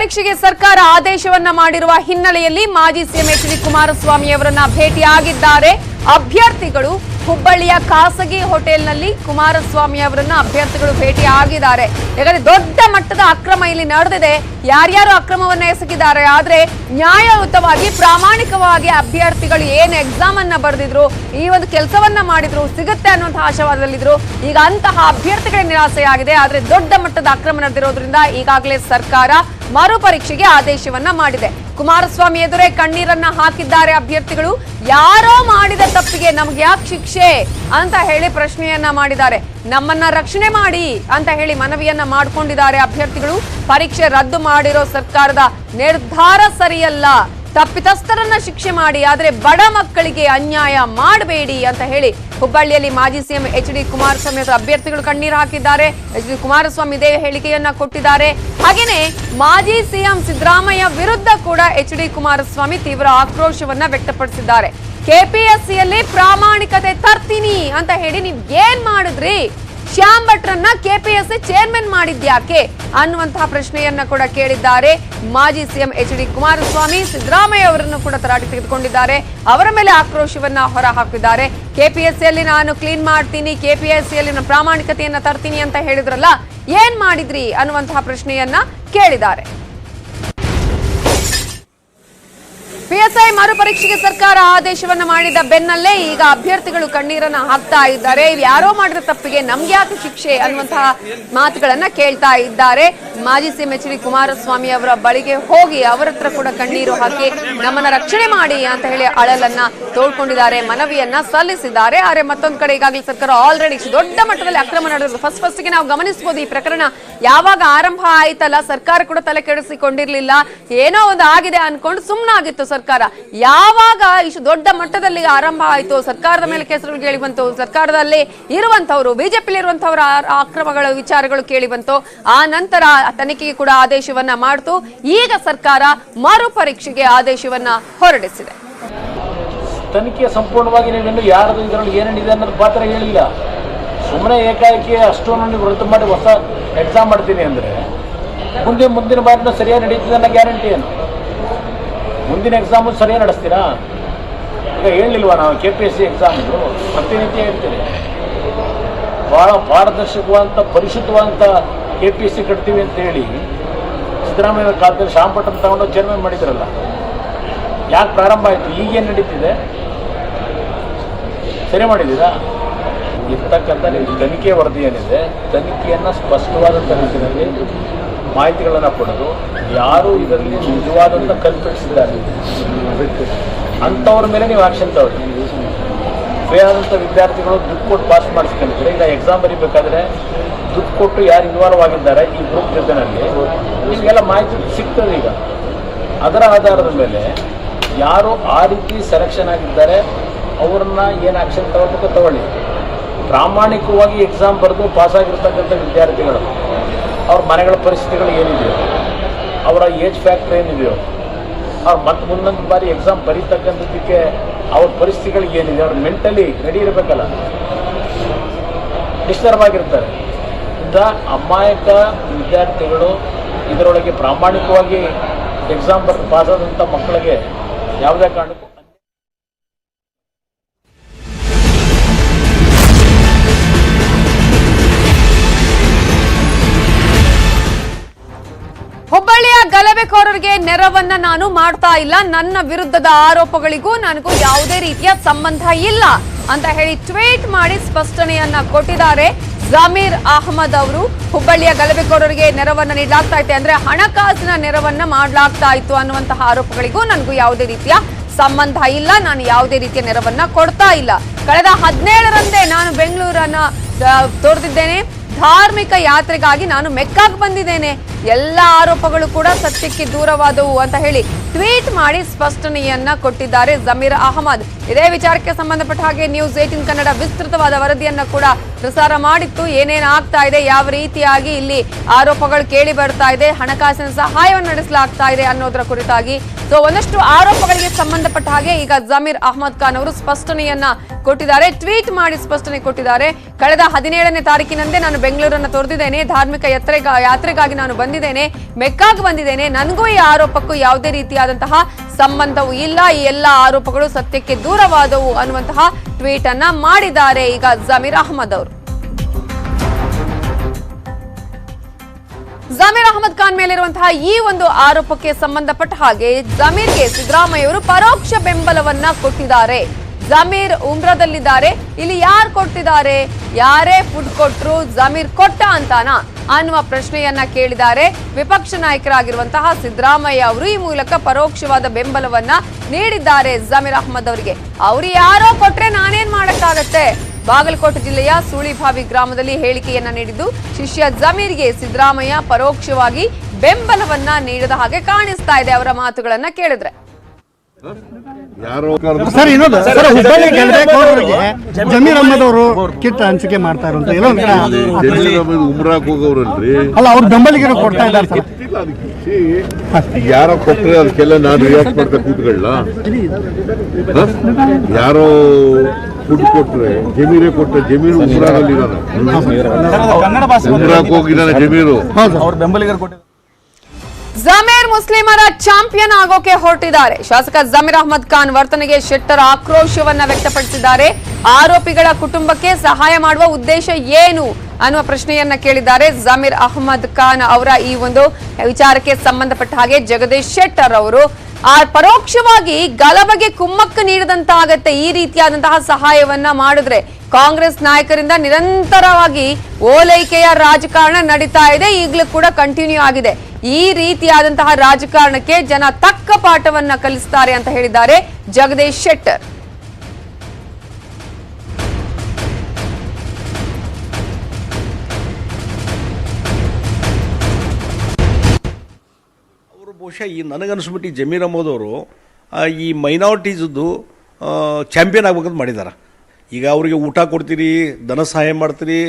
ಪರೀಕ್ಷೆಗೆ ಸರ್ಕಾರ ಆದೇಶವನ್ನ ಮಾಡಿರುವ ಹಿನ್ನೆಲೆಯಲ್ಲಿ ಮಾಜಿ ಸಿಎಂ ಎಚ್ ಡಿ ಕುಮಾರಸ್ವಾಮಿ ಅವರನ್ನ ಭೇಟಿಯಾಗಿದ್ದಾರೆ. ಅಭ್ಯರ್ಥಿಗಳು ಹುಬ್ಬಳ್ಳಿಯ ಖಾಸಗಿ ಹೋಟೆಲ್ನಲ್ಲಿ ಕುಮಾರಸ್ವಾಮಿ ಅವರನ್ನ ಅಭ್ಯರ್ಥಿಗಳು ಭೇಟಿಯಾಗಿದ್ದಾರೆ. ಯಾಕಂದ್ರೆ ದೊಡ್ಡ ಮಟ್ಟದ ಅಕ್ರಮ ಇಲ್ಲಿ ನಡೆದಿದೆ. ಯಾರ್ಯಾರು ಅಕ್ರಮವನ್ನ ಎಸಗಿದ್ದಾರೆ, ಆದ್ರೆ ನ್ಯಾಯಯುತವಾಗಿ, ಪ್ರಾಮಾಣಿಕವಾಗಿ ಅಭ್ಯರ್ಥಿಗಳು ಏನು ಎಕ್ಸಾಮ್ ಅನ್ನ ಬರೆದಿದ್ರು, ಈ ಒಂದು ಕೆಲಸವನ್ನ ಮಾಡಿದ್ರು, ಸಿಗುತ್ತೆ ಅನ್ನುವಂತಹ ಆಶಾವಾದದಲ್ಲಿದ್ರು, ಈಗ ಅಂತಹ ಅಭ್ಯರ್ಥಿಗಳ ನಿರಾಸೆಯಾಗಿದೆ. ಆದ್ರೆ ದೊಡ್ಡ ಮಟ್ಟದ ಅಕ್ರಮ ನಡೆದಿರೋದ್ರಿಂದ ಈಗಾಗಲೇ ಸರ್ಕಾರ ಮರು ಪರೀಕ್ಷೆಗೆ ಆದೇಶವನ್ನ ಮಾಡಿದೆ. ಕುಮಾರಸ್ವಾಮಿ ಎದುರೇ ಕಣ್ಣೀರನ್ನ ಹಾಕಿದ್ದಾರೆ ಅಭ್ಯರ್ಥಿಗಳು. ಯಾರೋ ಮಾಡಿದ ತಪ್ಪಿಗೆ ನಮ್ಗೆ ಯಾಕೆ ಶಿಕ್ಷೆ ಅಂತ ಹೇಳಿ ಪ್ರಶ್ನೆಯನ್ನ ಮಾಡಿದ್ದಾರೆ. ನಮ್ಮನ್ನ ರಕ್ಷಣೆ ಮಾಡಿ ಅಂತ ಹೇಳಿ ಮನವಿಯನ್ನ ಮಾಡ್ಕೊಂಡಿದ್ದಾರೆ ಅಭ್ಯರ್ಥಿಗಳು. ಪರೀಕ್ಷೆ ರದ್ದು ಮಾಡಿರೋ ಸರ್ಕಾರದ ನಿರ್ಧಾರ ಸರಿಯಲ್ಲ. ತಪ್ಪಿತಸ್ಥರನ್ನ ಶಿಕ್ಷೆ ಮಾಡಿ, ಆದ್ರೆ ಬಡ ಮಕ್ಕಳಿಗೆ ಅನ್ಯಾಯ ಮಾಡಬೇಡಿ ಅಂತ ಹೇಳಿ ಹುಬ್ಬಳ್ಳಿಯಲ್ಲಿ ಮಾಜಿ ಸಿಎಂ ಎಚ್ ಡಿ ಕುಮಾರಸ್ವಾಮಿ ಅಭ್ಯರ್ಥಿಗಳು ಕಣ್ಣೀರು ಹಾಕಿದ್ದಾರೆ. ಎಚ್ ಡಿ ಕುಮಾರಸ್ವಾಮಿ ಇದೇ ಹೇಳಿಕೆಯನ್ನ ಕೊಟ್ಟಿದ್ದಾರೆ. ಹಾಗೇನೆ ಮಾಜಿ ಸಿಎಂ ಸಿದ್ದರಾಮಯ್ಯ ವಿರುದ್ಧ ಕೂಡ ಎಚ್ ಡಿ ಕುಮಾರಸ್ವಾಮಿ ತೀವ್ರ ಆಕ್ರೋಶವನ್ನ ವ್ಯಕ್ತಪಡಿಸಿದ್ದಾರೆ. ಕೆಪಿಎಸ್ಸಿಯಲ್ಲಿ ಪ್ರಾಮಾಣಿಕತೆ ತರ್ತೀನಿ ಅಂತ ಹೇಳಿ ನೀವ್ ಏನ್ ಮಾಡಿದ್ರಿ? ಶ್ಯಾಮ್ ಭಟ್ರನ್ನ ಕೆಪಿಎಸ್ಸಿ ಚೇರ್ಮನ್ ಮಾಡಿದ್ಯಾಕೆ ಅನ್ನುವಂತಹ ಪ್ರಶ್ನೆಯನ್ನ ಕೂಡ ಕೇಳಿದ್ದಾರೆ. ಮಾಜಿ CM H D Kumaraswamy Siddaramaiah ಅವರನ್ನು ಕೂಡ ತರಾಟೆ ತೆಗೆದುಕೊಂಡಿದ್ದಾರೆ. ಅವರ ಮೇಲೆ ಆಕ್ರೋಶವನ್ನ ಹೊರ ಹಾಕಿದ್ದಾರೆ ಕೆಪಿಎಸ್ಸಿಯಲ್ಲಿ ನಾನು ಕ್ಲೀನ್ ಮಾಡ್ತೀನಿ, ಕೆಪಿಎಸ್ಸಿಯಲ್ಲಿ ನಾನು ಪ್ರಾಮಾಣಿಕತೆಯನ್ನ ತರ್ತೀನಿ ಅಂತ ಹೇಳಿದ್ರಲ್ಲ, ಏನ್ ಮಾಡಿದ್ರಿ ಅನ್ನುವಂತಹ ಪ್ರಶ್ನೆಯನ್ನ ಕೇಳಿದ್ದಾರೆ. ಪಿಎಸ್ಐ ಮರುಪರೀಕ್ಷೆಗೆ ಸರ್ಕಾರ ಆದೇಶವನ್ನ ಮಾಡಿದ ಬೆನ್ನಲ್ಲೇ ಈಗ ಅಭ್ಯರ್ಥಿಗಳು ಕಣ್ಣೀರನ್ನ ಹಾಕ್ತಾ ಇದ್ದಾರೆ. ಇವ್ ಯಾರೋ ಮಾಡಿದ ತಪ್ಪಿಗೆ ನಮ್ಗೆ ಯಾಕೆ ಶಿಕ್ಷೆ ಅನ್ನುವಂತಹ ಮಾತುಗಳನ್ನ ಕೇಳ್ತಾ ಇದ್ದಾರೆ. ಮಾಜಿ ಸಿಎಂ ಎಚ್ ಡಿ ಕುಮಾರಸ್ವಾಮಿ ಅವರ ಬಳಿಗೆ ಹೋಗಿ ಅವರ ಹತ್ರ ಕೂಡ ಕಣ್ಣೀರು ಹಾಕಿ ನಮ್ಮನ್ನ ರಕ್ಷಣೆ ಮಾಡಿ ಅಂತ ಹೇಳಿ ಅಳಲನ್ನ ತೋಡ್ಕೊಂಡಿದ್ದಾರೆ ಮನವಿಯನ್ನ ಸಲ್ಲಿಸಿದ್ದಾರೆ. ಆದರೆ ಮತ್ತೊಂದ್ ಕಡೆ ಈಗಾಗಲೇ ಸರ್ಕಾರ ಆಲ್ರೆಡಿ ದೊಡ್ಡ ಮಟ್ಟದಲ್ಲಿ ಅಕ್ರಮ ನಡೆದಿದೆ ಫಸ್ಟ್ ಫಸ್ಟ್ಗೆ ನಾವು ಗಮನಿಸಬಹುದು ಈ ಪ್ರಕರಣ. ಯಾವಾಗ ಆರಂಭ ಆಯ್ತಲ್ಲ ಸರ್ಕಾರ ಕೂಡ ತಲೆ ಕೆಡಿಸಿಕೊಂಡಿರ್ಲಿಲ್ಲ. ಏನೋ ಒಂದು ಆಗಿದೆ ಅನ್ಕೊಂಡು ಸುಮ್ಮನಾಗಿತ್ತು ಸರ್ಕಾರ. ಯಾವಾಗ ಇಷ್ಟು ದೊಡ್ಡ ಮಟ್ಟದಲ್ಲಿ ಆರಂಭ ಆಯಿತು? ಸರ್ಕಾರದ ಮೇಲೆ ಕೆಸರು ಕೇಳಿ ಬಂತು. ಸರ್ಕಾರದಲ್ಲಿ ಇರುವಂತವರು ಬಿಜೆಪಿ ಇರುವಂತವರ ಅಕ್ರಮಗಳ ವಿಚಾರಗಳು ಕೇಳಿ ಬಂತು. ಆ ನಂತರ ತನಿಖೆಗೆ ಕೂಡ ಆದೇಶವನ್ನ ಮಾಡ್ತು. ಈಗ ಸರ್ಕಾರ ಮರುಪರೀಕ್ಷೆಗೆ ಆದೇಶವನ್ನ ಹೊರಡಿಸಿದೆ. ತನಿಖೆ ಸಂಪೂರ್ಣವಾಗಿ ನೀವಿನ್ನು ಯಾರದು ಇದರಲ್ಲಿ ಏನೇನಿದೆ ಅನ್ನೋದು ಪಾತ್ರ ಹೇಳಿಲ್ಲ. ಸುಮ್ಮನೆ ಏಕಾಏಕಿ ಅಷ್ಟೊಂದು ನೀವು ರದ್ದು ಮಾಡಿ ಹೊಸ ಎಕ್ಸಾಮ್ ಮಾಡ್ತೀನಿ ಅಂದರೆ, ಮುಂದೆ ಮುಂದಿನ ಬಾರಿನ ಸರಿಯಾಗಿ ನಡೀತದೆ ಅನ್ನೋ ಗ್ಯಾರಂಟಿ ಏನು? ಮುಂದಿನ ಎಕ್ಸಾಮು ಸರಿಯಾಗಿ ನಡೆಸ್ತೀರಾ? ಈಗ ಹೇಳಿಲ್ವಾ ನಾವು ಕೆ ಪಿ ಎಸ್ ಸಿ ಎಕ್ಸಾಮ್ದು ಪ್ರತಿನಿತ್ಯ ಹೇಳ್ತೀರಿ ಭಾಳ ಪಾರದರ್ಶಕವಾದಂಥ ಪರಿಶುದ್ಧವಾದಂಥ ಕೆ ಪಿ ಎಸ್ ಸಿ ಕಟ್ತೀವಿ ಅಂತ ಹೇಳಿ ಸಿದ್ದರಾಮಯ್ಯ ಕಾಲದಲ್ಲಿ ಶಾಂಪಟ್ಟಣ ತಗೊಂಡು ಚೇರ್ಮನ್ ಮಾಡಿದ್ರಲ್ಲ. ಯಾಕೆ ಪ್ರಾರಂಭ ಆಯಿತು? ಈಗೇನು ನಡೀತಿದೆ? ಸರಿ ಮಾಡಿದ್ದೀರಾ? ಇರ್ತಕ್ಕಂಥ ತನಿಖೆ ವರದಿ ಏನಿದೆ? ತನಿಖೆಯನ್ನು ಸ್ಪಷ್ಟವಾದಂಥ ರೀತಿಯಲ್ಲಿ ಮಾಹಿತಿಗಳನ್ನು ಕೊಡೋದು, ಯಾರು ಇದರಲ್ಲಿ ನಿಜವಾದಂಥ ಕಲ್ಪಿಸಿದ್ದಾರೆ? ಅಂಥವ್ರ ಮೇಲೆ ನೀವು ಆಕ್ಷನ್ ತಗೊಳ್ಳಿ. ಆದಂತ ವಿದ್ಯಾರ್ಥಿಗಳು ದುಡ್ಡು ಕೊಟ್ಟು ಪಾಸ್ ಮಾಡಿಸ್ಕೊಂಡಿದ್ರೆ ಈಗ ಎಕ್ಸಾಮ್ ಬರೀಬೇಕಾದ್ರೆ ದುಡ್ಡು ಕೊಟ್ಟು ಯಾರು ಇನ್ವಾಲ್ವ್ ಆಗಿದ್ದಾರೆ ಈ ಗ್ರೂಪ್ ಜೊತೆನಲ್ಲಿ, ನಿಮಗೆಲ್ಲ ಮಾಹಿತಿ ಸಿಗ್ತದೆ ಈಗ. ಅದರ ಆಧಾರದ ಮೇಲೆ ಯಾರು ಆ ರೀತಿ ಸೆಲೆಕ್ಷನ್ ಆಗಿದ್ದಾರೆ, ಅವ್ರನ್ನ ಏನು ಆಕ್ಷನ್ ತಗೋಬೇಕು ತಗೊಳ್ಳಿ. ಪ್ರಾಮಾಣಿಕವಾಗಿ ಎಕ್ಸಾಮ್ ಬರೆದು ಪಾಸ್ ಆಗಿರ್ತಕ್ಕಂಥ ವಿದ್ಯಾರ್ಥಿಗಳು. ಅವ್ರ ಮನೆಗಳ ಪರಿಸ್ಥಿತಿಗಳು ಏನಿದೆಯೋ, ಅವರ ಏಜ್ ಫ್ಯಾಕ್ಟ್ರ್ ಏನಿದೆಯೋ, ಅವ್ರು ಮತ್ತೆ ಮುಂದೊಂದು ಬಾರಿ ಎಕ್ಸಾಮ್ ಬರೀತಕ್ಕಂಥದ್ದಕ್ಕೆ ಅವ್ರ ಪರಿಸ್ಥಿತಿಗಳು ಏನಿದೆ ಅವ್ರು ಮೆಂಟಲಿ ರೆಡಿ ಇರಬೇಕಲ್ಲ. ಡಿಸ್ಟರ್ಬ್ ಆಗಿರ್ತಾರೆ ಇಂಥ ಅಮಾಯಕ ವಿದ್ಯಾರ್ಥಿಗಳು ಇದರೊಳಗೆ ಪ್ರಾಮಾಣಿಕವಾಗಿ ಎಕ್ಸಾಮ್ ಬರ್ ಪಾಸ್ ಆದಂಥ ಮಕ್ಕಳಿಗೆ ಯಾವುದೇ ಕಾರಣಕ್ಕೂ ಗಲಭೆಕೋರರಿಗೆ ನೆರವನ್ನ ನಾನು ಮಾಡ್ತಾ ಇಲ್ಲ. ನನ್ನ ವಿರುದ್ಧದ ಆರೋಪಗಳಿಗೂ ನನಗೂ ಯಾವುದೇ ರೀತಿಯ ಸಂಬಂಧ ಇಲ್ಲ ಅಂತ ಹೇಳಿ ಟ್ವೀಟ್ ಮಾಡಿ ಸ್ಪಷ್ಟನೆಯನ್ನ ಕೊಟ್ಟಿದ್ದಾರೆ. ಜಮೀರ್ ಅಹಮದ್ ಅವರು ಹುಬ್ಬಳ್ಳಿಯ ಗಲಭೆಕೋರರಿಗೆ ನೆರವನ್ನ ನೀಡಲಾಗ್ತಾ ಇತ್ತು ಅಂದ್ರೆ ಹಣಕಾಸಿನ ನೆರವನ್ನ ಮಾಡಲಾಗ್ತಾ ಇತ್ತು ಅನ್ನುವಂತಹ ಆರೋಪಗಳಿಗೂ ನನಗೂ ಯಾವುದೇ ರೀತಿಯ ಸಂಬಂಧ ಇಲ್ಲ. ನಾನು ಯಾವುದೇ ರೀತಿಯ ನೆರವನ್ನ ಕೊಡ್ತಾ ಇಲ್ಲ. ಕಳೆದ ಹದಿನೇಳರಂದೇ ನಾನು ಬೆಂಗಳೂರನ್ನ ತೋರ್ದಿದ್ದೇನೆ. ಧಾರ್ಮಿಕ ಯಾತ್ರೆಗಾಗಿ ನಾನು ಮೆಕ್ಕಾಗ್ ಬಂದಿದ್ದೇನೆ. ಎಲ್ಲ ಆರೋಪಗಳು ಕೂಡ ಸತ್ಯಕ್ಕೆ ದೂರವಾದವು ಅಂತ ಹೇಳಿ ಟ್ವೀಟ್ ಮಾಡಿ ಸ್ಪಷ್ಟನೆಯನ್ನ ಕೊಟ್ಟಿದ್ದಾರೆ ಜಮೀರ್ ಅಹಮದ್. ಇದೇ ವಿಚಾರಕ್ಕೆ ಸಂಬಂಧಪಟ್ಟ ಹಾಗೆ ನ್ಯೂಸ್ ಏಟಿನ್ ಕನ್ನಡ ವಿಸ್ತೃತವಾದ ವರದಿಯನ್ನ ಕೂಡ ಪ್ರಸಾರ ಮಾಡಿತ್ತು. ಏನೇನು ಆಗ್ತಾ ಇದೆ, ಯಾವ ರೀತಿಯಾಗಿ ಇಲ್ಲಿ ಆರೋಪಗಳು ಕೇಳಿ ಬರ್ತಾ ಇದೆ, ಹಣಕಾಸಿನ ಸಹಾಯವನ್ನು ನಡೆಸಲಾಗ್ತಾ ಇದೆ ಅನ್ನೋದರ ಕುರಿತಾಗಿ. ಸೊ ಒಂದಷ್ಟು ಆರೋಪಗಳಿಗೆ ಸಂಬಂಧಪಟ್ಟ ಹಾಗೆ ಈಗ ಜಮೀರ್ ಅಹಮದ್ ಖಾನ್ ಅವರು ಸ್ಪಷ್ಟನೆಯನ್ನ ಕೊಟ್ಟಿದ್ದಾರೆ. ಟ್ವೀಟ್ ಮಾಡಿ ಸ್ಪಷ್ಟನೆ ಕೊಟ್ಟಿದ್ದಾರೆ. ಕಳೆದ ಹದಿನೇಳನೇ ತಾರೀಕಿನಂದೇ ನಾನು ಬೆಂಗಳೂರನ್ನು ತೊರೆದಿದ್ದೇನೆ. ಧಾರ್ಮಿಕ ಯಾತ್ರೆಗ ಯಾತ್ರೆಗಾಗಿ ನಾನು ಬಂದಿದ್ದೇನೆ, ಮೆಕ್ಕಾಗಿ ಬಂದಿದ್ದೇನೆ. ನನಗೂ ಈ ಆರೋಪಕ್ಕೂ ಯಾವುದೇ ರೀತಿಯಾದಂತಹ ಸಂಬಂಧವೂ ಇಲ್ಲ. ಈ ಎಲ್ಲ ಆರೋಪಗಳು ಸತ್ಯಕ್ಕೆ ದೂರವಾದವು ಅನ್ನುವಂತಹ ಟ್ವೀಟ್ ಅನ್ನ ಮಾಡಿದ್ದಾರೆ ಈಗ ಜಮೀರ್ ಅಹಮದ್ ಅವರು. ಜಮೀರ್ ಅಹಮದ್ ಖಾನ್ ಮೇಲಿರುವಂತಹ ಈ ಒಂದು ಆರೋಪಕ್ಕೆ ಸಂಬಂಧಪಟ್ಟ ಹಾಗೆ ಜಮೀರ್ಗೆ ಸಿದ್ದರಾಮಯ್ಯ ಅವರು ಪರೋಕ್ಷ ಬೆಂಬಲವನ್ನ ಕೊಟ್ಟಿದ್ದಾರೆ. ಜಮೀರ್ ಉಮ್ರಾದಲ್ಲಿದ್ದಾರೆ. ಇಲ್ಲಿ ಯಾರು ಕೊಟ್ಟಿದ್ದಾರೆ ಯಾರೇ ಫುಡ್ ಕೊಟ್ರು ಜಮೀರ್ ಕೊಟ್ಟ ಅಂತಾನ? ಅನ್ನುವ ಪ್ರಶ್ನೆಯನ್ನ ಕೇಳಿದ್ದಾರೆ. ವಿಪಕ್ಷ ನಾಯಕರಾಗಿರುವಂತಹ ಸಿದ್ದರಾಮಯ್ಯ ಅವರು ಈ ಮೂಲಕ ಪರೋಕ್ಷವಾದ ಬೆಂಬಲವನ್ನ ನೀಡಿದ್ದಾರೆ ಜಮೀರ್ ಅಹಮದ್ ಅವರಿಗೆ. ಅವ್ರು ಯಾರೋ ಕೊಟ್ರೆ ನಾನೇನ್ ಮಾಡಕ್ಕಾಗತ್ತೆ? ಬಾಗಲಕೋಟೆ ಜಿಲ್ಲೆಯ ಸೂಳಿಭಾವಿ ಗ್ರಾಮದಲ್ಲಿ ಹೇಳಿಕೆಯನ್ನ ನೀಡಿದ್ದು, ಶಿಷ್ಯ ಜಮೀರ್ಗೆ ಸಿದ್ದರಾಮಯ್ಯ ಪರೋಕ್ಷವಾಗಿ ಬೆಂಬಲವನ್ನ ನೀಡದ ಹಾಗೆ ಕಾಣಿಸ್ತಾ ಇದೆ ಅವರ ಮಾತುಗಳನ್ನ ಕೇಳಿದ್ರೆ. ಯಾರೋ ಸರ್ ಇನ್ನೊಂದು ಸರ್ ಹುಬ್ಬಳ್ಳಿ ಗೆಲ್ಬೇಕವ್ರಿಗೆ ಜಮೀರ್ ಅಹಮದ್ ಅವರು ಕಿಟ್ ಹಂಚಿಕೆ ಮಾಡ್ತಾ ಇರುವಂತ ಏನೋ ಉಮ್ರಾಕ್ ಹೋಗವ್ರಲ್ರಿ ಅಲ್ಲ ಅವ್ರ ಬೆಂಬಲಿಗರು ಕೊಡ್ತಾ ಇದ್ದಾರೆ ಸರ್. ಯಾರೋ ಕೊಟ್ಟರೆ ಅದಕ್ಕೆಲ್ಲ ನಾನು ರಿಯಾಕ್ಟ್ ಮಾಡ್ತಾ ಕೂತ್ಕೊಳ್ಳ ಯಾರೋ ಫುಡ್ ಕೊಟ್ರೆ ಜಮೀರೇ ಕೊಟ್ಟ ಜಮೀರು ಉಮ್ರಾಗಲ್ಲಿ ಉಮ್ರಾಕ್ ಹೋಗಿದ್ದಾನೆ ಜಮೀರು. ಅವ್ರ ಬೆಂಬಲಿಗರು ಕೊಟ್ಟಿದ್ದಾರೆ. ಜಮೀರ್ ಮುಸ್ಲಿಮರ ಚಾಂಪಿಯನ್ ಆಗೋಕೆ ಹೊರಟಿದ್ದಾರೆ. ಶಾಸಕ ಜಮೀರ್ ಅಹಮದ್ ಖಾನ್ ವರ್ತನೆಗೆ ಶೆಟ್ಟರ್ ಆಕ್ರೋಶವನ್ನ ವ್ಯಕ್ತಪಡಿಸಿದ್ದಾರೆ. ಆರೋಪಿಗಳ ಕುಟುಂಬಕ್ಕೆ ಸಹಾಯ ಮಾಡುವ ಉದ್ದೇಶ ಏನು ಅನ್ನುವ ಪ್ರಶ್ನೆಯನ್ನ ಕೇಳಿದ್ದಾರೆ ಜಮೀರ್ ಅಹಮದ್ ಖಾನ್ ಅವರ ಈ ಒಂದು ವಿಚಾರಕ್ಕೆ ಸಂಬಂಧಪಟ್ಟ ಹಾಗೆ ಜಗದೀಶ್ ಶೆಟ್ಟರ್ ಅವರು. ಆ ಪರೋಕ್ಷವಾಗಿ ಗಲಭೆಗೆ ಕುಮ್ಮಕ್ಕು ನೀಡಿದಂತಾಗತ್ತೆ ಈ ರೀತಿಯಾದಂತಹ ಸಹಾಯವನ್ನ ಮಾಡಿದ್ರೆ ಕಾಂಗ್ರೆಸ್ ನಾಯಕರಿಂದ ನಿರಂತರವಾಗಿ ಓಲೈಕೆಯ ರಾಜಕಾರಣ ನಡೀತಾ ಇದೆ. ಈಗಲೂ ಕೂಡ ಕಂಟಿನ್ಯೂ ಆಗಿದೆ. ಈ ರೀತಿಯಾದಂತಹ ರಾಜಕಾರಣಕ್ಕೆ ಜನ ತಕ್ಕ ಪಾಠವನ್ನ ಕಲಿಸ್ತಾರೆ ಅಂತ ಹೇಳಿದ್ದಾರೆ ಜಗದೀಶ್ ಶೆಟ್ಟರ್. ಅವರು ಬಹುಶಃ ಈ ನನಗನ್ಸ್ಬಿಟ್ಟು ಜಮೀರ್ ಅಹಮದ್ ಅವರು ಈ ಮೈನಾರಿಟೀಸದ್ದು ಚಾಂಪಿಯನ್ ಆಗ್ಬೇಕಂತ ಮಾಡಿದ್ದಾರೆ ಈಗ ಅವರಿಗೆ ಊಟ ಕೊಡ್ತೀರಿ, ಧನ ಸಹಾಯ ಮಾಡ್ತೀರಿ,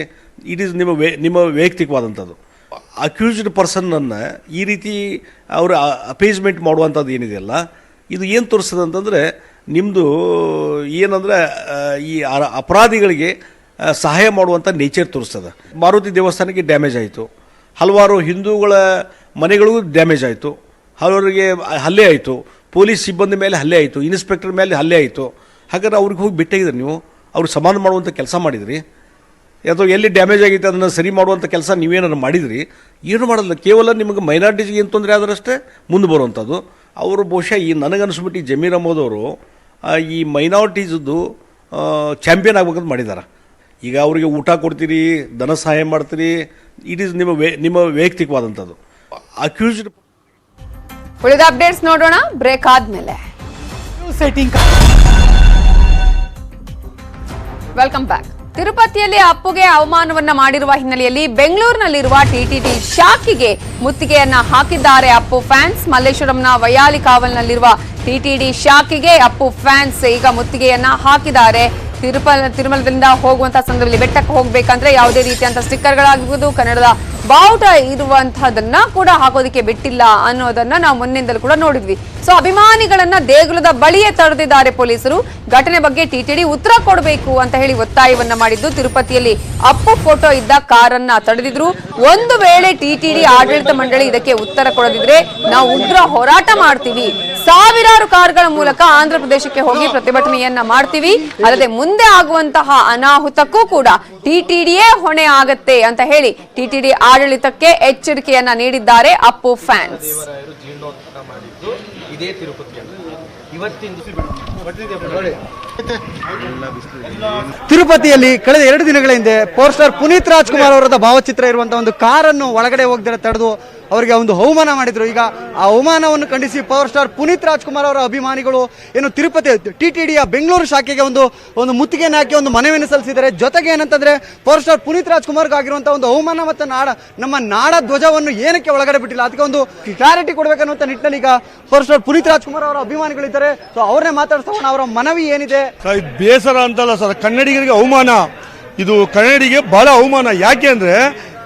ಇಟ್ ಈಸ್ ನಿಮ್ಮ ವೇ, ನಿಮ್ಮ ವೈಯಕ್ತಿಕವಾದಂಥದ್ದು. ಅಕ್ಯೂಸ್ಡ್ ಪರ್ಸನ್ನನ್ನು ಈ ರೀತಿ ಅವರು ಅಪೇಸ್ಮೆಂಟ್ ಮಾಡುವಂಥದ್ದು ಏನಿದೆಯಲ್ಲ ಇದು ಏನು ತೋರಿಸ್ತದೆ ಅಂತಂದರೆ ನಿಮ್ಮದು ಏನಂದರೆ ಈ ಅಪರಾಧಿಗಳಿಗೆ ಸಹಾಯ ಮಾಡುವಂಥ ನೇಚರ್ ತೋರಿಸ್ತದೆ. ಮಾರುತಿ ದೇವಸ್ಥಾನಕ್ಕೆ ಡ್ಯಾಮೇಜ್ ಆಯಿತು. ಹಲವಾರು ಹಿಂದೂಗಳ ಮನೆಗಳಿಗೂ ಡ್ಯಾಮೇಜ್ ಆಯಿತು. ಹಲವರಿಗೆ ಹಲ್ಲೆ ಆಯಿತು. ಪೊಲೀಸ್ ಸಿಬ್ಬಂದಿ ಮೇಲೆ ಹಲ್ಲೆ ಆಯಿತು. ಇನ್ಸ್ಪೆಕ್ಟರ್ ಮೇಲೆ ಹಲ್ಲೆ ಆಯಿತು. ಹಾಗಾದ್ರೆ ಅವ್ರಿಗೆ ಹೋಗಿ ಬಿಟ್ಟಿದ್ದೀರಿ ನೀವು ಅವ್ರಿಗೆ ಸಮಾನ ಮಾಡುವಂಥ ಕೆಲಸ ಮಾಡಿದ್ರಿ. ಅಥವಾ ಎಲ್ಲಿ ಡ್ಯಾಮೇಜ್ ಆಗೈತೆ ಅದನ್ನು ಸರಿ ಮಾಡುವಂಥ ಕೆಲಸ ನೀವೇನಾದ್ರು ಮಾಡಿದ್ರಿ? ಏನು ಮಾಡಲ್ಲ ಕೇವಲ ನಿಮಗೆ ಮೈನಾರಿಟೀಸ್ಗೆ ಏನು ತೊಂದರೆ ಆದರಷ್ಟೇ ಮುಂದೆ ಬರುವಂಥದ್ದು ಅವರು ಬಹುಶಃ ಈ ನನಗನ್ಸ್ಬಿಟ್ಟು ಈ ಜಮೀರ್ ಅಹಮದ್ ಅವರು ಈ ಮೈನಾರಿಟೀಸದ್ದು ಚಾಂಪಿಯನ್ ಆಗ್ಬೇಕಂತ ಮಾಡಿದ್ದಾರೆ ಈಗ ಅವರಿಗೆ ಊಟ ಕೊಡ್ತೀರಿ ಧನ ಸಹಾಯ ಮಾಡ್ತೀರಿ ಇಟ್ ಈಸ್ ನಿಮ್ಮ ವೇ ನಿಮ್ಮ ವೈಯಕ್ತಿಕವಾದಂಥದ್ದು ಅಕ್ಯೂಸ್ಡ್ ಉಳಿದ ಅಪ್ಡೇಟ್ಸ್ ನೋಡೋಣ. ಬ್ರೇಕ್ ಆದ್ಮೇಲೆ. ವೆಲ್ಕಮ್ ಬ್ಯಾಕ್ ತಿರುಪತಿಯಲ್ಲಿ ಅಪ್ಪುಗೆ ಅವಮಾನವನ್ನ ಮಾಡಿರುವ ಹಿನ್ನೆಲೆಯಲ್ಲಿ ಬೆಂಗಳೂರಿನಲ್ಲಿರುವ ಟಿಟಿಟಿ ಶಾಖೆಗೆ ಮುತ್ತಿಗೆಯನ್ನ ಹಾಕಿದ್ದಾರೆ ಅಪ್ಪು ಫ್ಯಾನ್ಸ್. ಮಲ್ಲೇಶ್ವರಂನ ವಯಾಲಿ ಕಾವಲ್ನಲ್ಲಿರುವ ಟಿಟಿಡಿ ಶಾಖೆಗೆ ಅಪ್ಪು ಫ್ಯಾನ್ಸ್ ಈಗ ಮುತ್ತಿಗೆಯನ್ನ ಹಾಕಿದ್ದಾರೆ. ತಿರುಪ ತಿರುಮಲದಿಂದ ಹೋಗುವಂತ ಸಂದರ್ಭದಲ್ಲಿ ಬೆಟ್ಟಕ್ಕೆ ಹೋಗ್ಬೇಕಂದ್ರೆ ಯಾವುದೇ ರೀತಿಯಂತ ಸ್ಟಿಕ್ಕರ್ಗಳಾಗಿರ್ಬೋದು ಕನ್ನಡದ ಬಾವುಟ ಇರುವಂತಹದನ್ನ ಕೂಡ ಹಾಕೋದಕ್ಕೆ ಬಿಟ್ಟಿಲ್ಲ ಅನ್ನೋದನ್ನ ನಾವು ಮೊನ್ನೆಯಿಂದಲೂ ಕೂಡ ನೋಡಿದ್ವಿ. ಸೊ ಅಭಿಮಾನಿಗಳನ್ನ ದೇಗುಲದ ಬಳಿಯೇ ತಡೆದಿದ್ದಾರೆ ಪೊಲೀಸರು. ಘಟನೆ ಬಗ್ಗೆ ಟಿಟಿಡಿ ಉತ್ತರ ಕೊಡಬೇಕು ಅಂತ ಹೇಳಿ ಒತ್ತಾಯವನ್ನ ಮಾಡಿದ್ದು. ತಿರುಪತಿಯಲ್ಲಿ ಅಪ್ಪು ಫೋಟೋ ಇದ್ದ ಕಾರನ್ನ ತಡೆದಿದ್ರು. ಒಂದು ವೇಳೆ ಟಿಟಿಡಿ ಆಡಳಿತ ಮಂಡಳಿ ಇದಕ್ಕೆ ಉತ್ತರ ಕೊಡದಿದ್ರೆ ನಾವು ಉಗ್ರ ಹೋರಾಟ ಮಾಡ್ತೀವಿ. ಸಾವಿರಾರು ಕಾರ್ಗಳ ಮೂಲಕ ಆಂಧ್ರ ಪ್ರದೇಶಕ್ಕೆ ಹೋಗಿ ಪ್ರತಿಭಟನೆಯನ್ನ ಮಾಡ್ತೀವಿ. ಅಲ್ಲದೆ ಮುಂದೆ ಆಗುವಂತಹ ಅನಾಹುತಕ್ಕೂ ಕೂಡ ಟಿಟಿಡಿಯೇ ಹೊಣೆ ಆಗತ್ತೆ ಅಂತ ಹೇಳಿ ಟಿಟಿಡಿ ಆಡಳಿತಕ್ಕೆ ಎಚ್ಚರಿಕೆಯನ್ನ ನೀಡಿದ್ದಾರೆ ಅಪ್ಪು ಫ್ಯಾನ್ಸ್. ತಿರುಪತಿಯಲ್ಲಿ ಕಳೆದ ಎರಡು ದಿನಗಳ ಹಿಂದೆ ಪೋರ್ಸ್ಟರ್ ಪುನೀತ್ ರಾಜ್ಕುಮಾರ್ ಅವರ ಭಾವಚಿತ್ರ ಇರುವಂತಹ ಒಂದು ಕಾರನ್ನು ಒಳಗಡೆ ಹೋಗ್ದಿರ ತಡೆದು ಅವರಿಗೆ ಒಂದು ಅವಮಾನ ಮಾಡಿದ್ರು. ಈಗ ಆ ಅವಮಾನವನ್ನು ಖಂಡಿಸಿ ಪವರ್ ಸ್ಟಾರ್ ಪುನೀತ್ ರಾಜ್ಕುಮಾರ್ ಅವರ ಅಭಿಮಾನಿಗಳು ಏನು ತಿರುಪತಿ ಟಿ ಟಿ ಡಿಯ ಬೆಂಗಳೂರು ಶಾಖೆಗೆ ಒಂದು ಒಂದು ಮುತ್ತಿಗೆಯನ್ನು ಹಾಕಿ ಒಂದು ಮನವಿಯನ್ನು ಸಲ್ಲಿಸಿದ್ದಾರೆ. ಜೊತೆಗೆ ಏನಂತಂದ್ರೆ ಪವರ್ ಸ್ಟಾರ್ ಪುನೀತ್ ರಾಜ್ಕುಮಾರ್ಗೆ ಆಗಿರುವಂತಹ ಒಂದು ಅವಮಾನ ಮತ್ತು ನಾಡ ನಮ್ಮ ನಾಡ ಧ್ವಜವನ್ನು ಏನಕ್ಕೆ ಒಳಗಡೆ ಬಿಟ್ಟಿಲ್ಲ? ಅದಕ್ಕೆ ಒಂದು ಕ್ಲಾರಿಟಿ ಕೊಡಬೇಕನ್ನುವಂತ ನಿಟ್ಟಿನಲ್ಲಿ ಈಗ ಪವರ್ ಸ್ಟಾರ್ ಪುನೀತ್ ರಾಜ್ಕುಮಾರ್ ಅವರ ಅಭಿಮಾನಿಗಳಿದ್ದಾರೆ. ಸೊ ಅವ್ರನ್ನೇ ಮಾತಾಡ್ಸೋಣ. ಅವರ ಮನವಿ ಏನಿದೆ? ಸರ್, ಬೇಸರ ಅಂತಲ್ಲ ಸರ್. ಕನ್ನಡಿಗರಿಗೆ ಅವಮಾನ. ಇದು ಕನ್ನಡಿಗೆ ಬಹಳ ಅವಮಾನ. ಯಾಕೆ ಅಂದ್ರೆ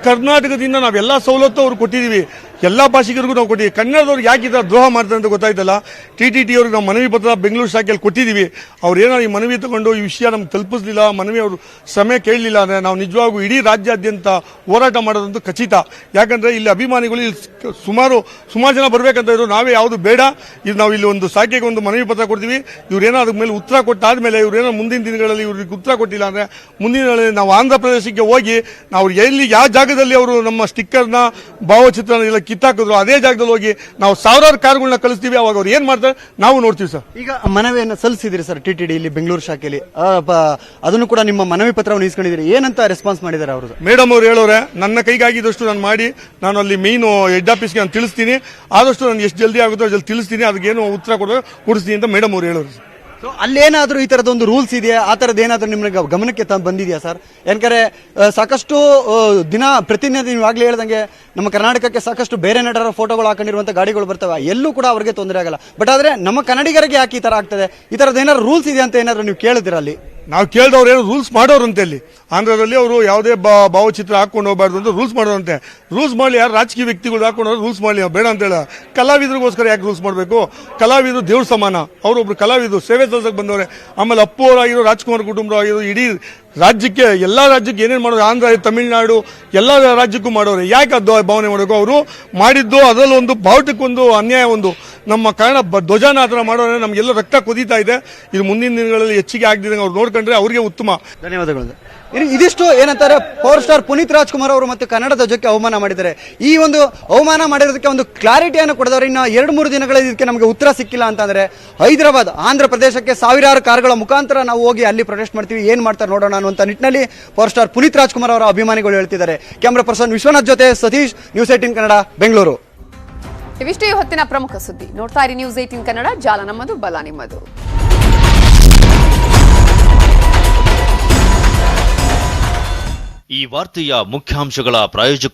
ಕರ್ನಾಟಕದಿಂದ ನಾವೆಲ್ಲ ಸವಲತ್ತು ಅವ್ರು ಕೊಟ್ಟಿದ್ದೀವಿ ಎಲ್ಲ ಭಾಷಿಗರಿಗೂ ನಾವು ಕೊಟ್ಟಿದ್ದೀವಿ. ಕನ್ನಡದವ್ರಿಗೆ ಯಾಕೆ ದ್ರೋಹ ಮಾಡ್ತಾರೆ ಅಂತ ಗೊತ್ತಾಯ್ತಲ್ಲ? ಟಿ ಟಿ ಟಿ ಅವ್ರಿಗೆ ನಾವು ಮನವಿ ಪತ್ರ ಬೆಂಗಳೂರು ಶಾಖೆಯಲ್ಲಿ ಕೊಟ್ಟಿದ್ದೀವಿ. ಅವ್ರು ಏನೋ ಈ ಮನವಿ ತಗೊಂಡು ಈ ವಿಷಯ ನಮ್ಗೆ ತಲುಪಿಸಲಿಲ್ಲ, ಮನವಿ ಅವರು ಸಮಯ ಕೇಳಲಿಲ್ಲ ಅಂದರೆ ನಾವು ನಿಜವಾಗೂ ಇಡೀ ರಾಜ್ಯಾದ್ಯಂತ ಹೋರಾಟ ಮಾಡೋದಂತೂ ಖಚಿತ. ಯಾಕಂದರೆ ಇಲ್ಲಿ ಅಭಿಮಾನಿಗಳು ಇಲ್ಲಿ ಸುಮಾರು ಸುಮಾರು ಜನ ಬರಬೇಕಂತ ಇದ್ರು. ನಾವೇ ಯಾವುದು ಬೇಡ. ಇದು ನಾವು ಇಲ್ಲಿ ಒಂದು ಶಾಖೆಗೆ ಒಂದು ಮನವಿ ಪತ್ರ ಕೊಡ್ತೀವಿ. ಇವ್ರೇನೋ ಅದ್ರ ಮೇಲೆ ಉತ್ತರ ಕೊಟ್ಟಾದ್ಮೇಲೆ ಇವ್ರೇನೋ ಮುಂದಿನ ದಿನಗಳಲ್ಲಿ ಇವ್ರಿಗೆ ಉತ್ತರ ಕೊಟ್ಟಿಲ್ಲ ಅಂದರೆ ಮುಂದಿನ ನಾವು ಆಂಧ್ರ ಪ್ರದೇಶಕ್ಕೆ ಹೋಗಿ ನಾವು ಎಲ್ಲಿ, ಯಾವ ಜಾಗದಲ್ಲಿ ಅವರು ನಮ್ಮ ಸ್ಟಿಕ್ಕರ್ನ ಭಾವಚಿತ್ರನ ಎಲ್ಲ ಕಿತ್ತಾಕಿದ್ರು ಅದೇ ಜಾಗದಲ್ಲಿ ಹೋಗಿ ನಾವು ಸಾವಿರಾರು ಕಾರ್ಗಳನ್ನ ಕಳಿಸ್ತೀವಿ ಅವಾಗ ಅವ್ರು ಏನ್ ಮಾಡ್ತಾರೆ? ನಾವು ನೋಡ್ತೀವಿ ಸರ್. ಈಗ ಮನವಿಯನ್ನು ಸಲ್ಲಿಸಿದಿರಿ ಸರ್ ಟಿ ಟಿ ಡಿ ಇಲ್ಲಿ ಬೆಂಗಳೂರು ಶಾಖೆಯಲ್ಲಿ? ಆ, ಬ- ಅದನ್ನು ಕೂಡ ನಿಮ್ಮ ಮನವಿ ಪತ್ರವನ್ನು ಇಸ್ಕೊಂಡಿದ್ದೀರಿ ಏನಂತ ರೆಸ್ಪಾನ್ಸ್ ಮಾಡಿದ್ದಾರೆ ಅವರು ಮೇಡಮ್ ಅವ್ರು ಹೇಳೋರೆ ನನ್ನ ಕೈಗಾಗಿದ್ದಷ್ಟು ನಾನು ಮಾಡಿ ನಾನು ಅಲ್ಲಿ ಮೇನ್ ಹೆಡ್ ಆಫೀಸ್ಗೆ ನಾನು ತಿಳಿಸ್ತೀನಿ. ಆದಷ್ಟು ನಾನು ಎಷ್ಟು ಜಲ್ದಿ ಆಗುತ್ತೋ ಅಷ್ಟು ತಿಳಿಸ್ತೀನಿ ತಿಳಿಸ್ತೀನಿ. ಏನು ಉತ್ತರ ಕೊಡೋ ಕೊಡಿಸ್ತೀನಿ ಅಂತ ಮೇಡಮ್ ಅವ್ರು ಹೇಳೋರು ಸೊ ಅಲ್ಲೇನಾದ್ರೂ ಈ ತರದ ಒಂದು ರೂಲ್ಸ್ ಇದೆಯಾ? ಆ ಥರದ್ದು ಏನಾದರೂ ನಿಮಗೆ ಗಮನಕ್ಕೆ ತ ಬಂದಿದೆಯಾ ಸರ್ ಏನಕರೆ ಸಾಕಷ್ಟು ದಿನ ಪ್ರತಿನಿಧಿ ನೀವು ಆಗ್ಲೇ ಹೇಳ್ದಂಗೆ ನಮ್ಮ ಕರ್ನಾಟಕಕ್ಕೆ ಸಾಕಷ್ಟು ಬೇರೆ ನಟರ ಫೋಟೋಗಳು ಹಾಕೊಂಡಿರುವಂತ ಗಾಡಿಗಳು ಬರ್ತವೆ. ಎಲ್ಲೂ ಕೂಡ ಅವರಿಗೆ ತೊಂದರೆ ಆಗಲ್ಲ. ಬಟ್ ಆದ್ರೆ ನಮ್ಮ ಕನ್ನಡಿಗರಿಗೆ ಯಾಕೆ ಈ ತರ ಆಗ್ತದೆ? ಈ ಥರದ್ದು ಏನಾದ್ರು ರೂಲ್ಸ್ ಇದೆ ಅಂತ ಏನಾದರೂ ನೀವು ಕೇಳಿದಿರ ಅಲ್ಲಿ? ನಾವು ಕೇಳಿದವ್ರು ಏನು ರೂಲ್ಸ್ ಮಾಡೋರಂತೆ ಅಲ್ಲಿ. ಆಂಧ್ರದಲ್ಲಿ ಅವರು ಯಾವುದೇ ಭಾವಚಿತ್ರ ಹಾಕೊಂಡು ಹೋಗಬಾರ್ದು ಅಂತ ರೂಲ್ಸ್ ಮಾಡೋರಂತೆ. ರೂಲ್ಸ್ ಮಾಡಲಿ ಯಾರು ರಾಜಕೀಯ ವ್ಯಕ್ತಿಗಳು ಹಾಕೊಂಡು ರೂಲ್ಸ್ ಮಾಡಲಿ, ಬೇಡ ಅಂತ ಹೇಳ. ಕಲಾವಿದರಿಗೋಸ್ಕರ ಯಾಕೆ ರೂಲ್ಸ್ ಮಾಡಬೇಕು? ಕಲಾವಿದರು ದೇವ್ರ ಸಮಾನ. ಅವರೊಬ್ರು ಕಲಾವಿದರು ಸೇವೆ ಸಲ್ಸಕ್ಕೆ ಬಂದವರೇ. ಆಮೇಲೆ ಅಪ್ಪು ಅವರಾಗಿರೋ, ರಾಜ್ಕುಮಾರ್ ಕುಟುಂಬರಾಗಿರೋ ಇಡೀ ರಾಜ್ಯಕ್ಕೆ, ಎಲ್ಲ ರಾಜ್ಯಕ್ಕೆ ಏನೇನು ಮಾಡೋರು, ಆಂಧ್ರ, ತಮಿಳುನಾಡು, ಎಲ್ಲ ರಾಜ್ಯಕ್ಕೂ ಮಾಡೋರು. ಯಾಕೆ ಅದು ಭಾವನೆ ಮಾಡಬೇಕು ಅವರು ಮಾಡಿದ್ದು ಅದರಲ್ಲಿ ಒಂದು ಬಾವುಟಕ್ಕೊಂದು ಅನ್ಯಾಯ, ಒಂದು ನಮ್ಮ ಕಾರಣ ಧ್ವಜನ ಮಾಡೋದ್ರೆ ನಮಗೆಲ್ಲ ರಕ್ತ ಕುದೀತಾ ಇದೆ. ಇದು ಮುಂದಿನ ದಿನಗಳಲ್ಲಿ ಹೆಚ್ಚಿಗೆ ಆಗದಿದ್ದಂಗೆ ಅವ್ರು ನೋಡ್ಕೊಂಡ್ರೆ ಅವರಿಗೆ ಉತ್ತಮ. ಧನ್ಯವಾದಗಳು. ಇದಿಷ್ಟು ಏನಂತಾರೆ ಪವರ್ ಸ್ಟಾರ್ ಪುನೀತ್ ರಾಜ್ಕುಮಾರ್ ಅವರು ಮತ್ತು ಕನ್ನಡ ಧ್ವಜಕ್ಕೆ ಅವಮಾನ ಮಾಡಿದ್ದಾರೆ. ಈ ಒಂದು ಅವಮಾನ ಮಾಡಿರೋದಕ್ಕೆ ಒಂದು ಕ್ಲಾರಿಟಿಯನ್ನು ಕೊಡಿದವರು ಇನ್ನು ಎರಡು ಮೂರು ದಿನಗಳ ಇದಕ್ಕೆ ನಮಗೆ ಉತ್ತರ ಸಿಕ್ಕಿಲ್ಲ ಅಂತಂದ್ರೆ ಹೈದರಾಬಾದ್, ಆಂಧ್ರ ಪ್ರದೇಶಕ್ಕೆ ಸಾವಿರಾರು ಕಾರ್ಗಳ ಮುಖಾಂತರ ನಾವು ಹೋಗಿ ಅಲ್ಲಿ ಪ್ರೊಟೆಸ್ಟ್ ಮಾಡ್ತೀವಿ. ಏನು ಮಾಡ್ತಾರೆ ನೋಡೋಣ ಅನ್ನುವಂಥ ನಿಟ್ಟಿನಲ್ಲಿ ಪವರ್ ಸ್ಟಾರ್ ಪುನೀತ್ ರಾಜ್ಕುಮಾರ್ ಅವರ ಅಭಿಮಾನಿಗಳು ಹೇಳ್ತಿದ್ದಾರೆ. ಕ್ಯಾಮ್ರಾ ಪರ್ಸನ್ ವಿಶ್ವನಾಥ್ ಜೊತೆ ಸತೀಶ್, ನ್ಯೂಸ್ ಏಟಿನ್ ಕನ್ನಡ, ಬೆಂಗಳೂರು. ಇವಿಷ್ಟು ಹೊತ್ತಿನ ಪ್ರಮುಖ ಸುದ್ದಿ. ನೋಡ್ತಾ ಇರಿ ನ್ಯೂಸ್ ಏಟಿನ್ ಕನ್ನಡ, ಜಾಲ ನಮ್ಮದು, ಬಲ ನಿಮ್ಮದು. ಈ ವಾರ್ತೆಯ ಮುಖ್ಯಾಂಶಗಳ ಪ್ರಾಯೋಜಕರು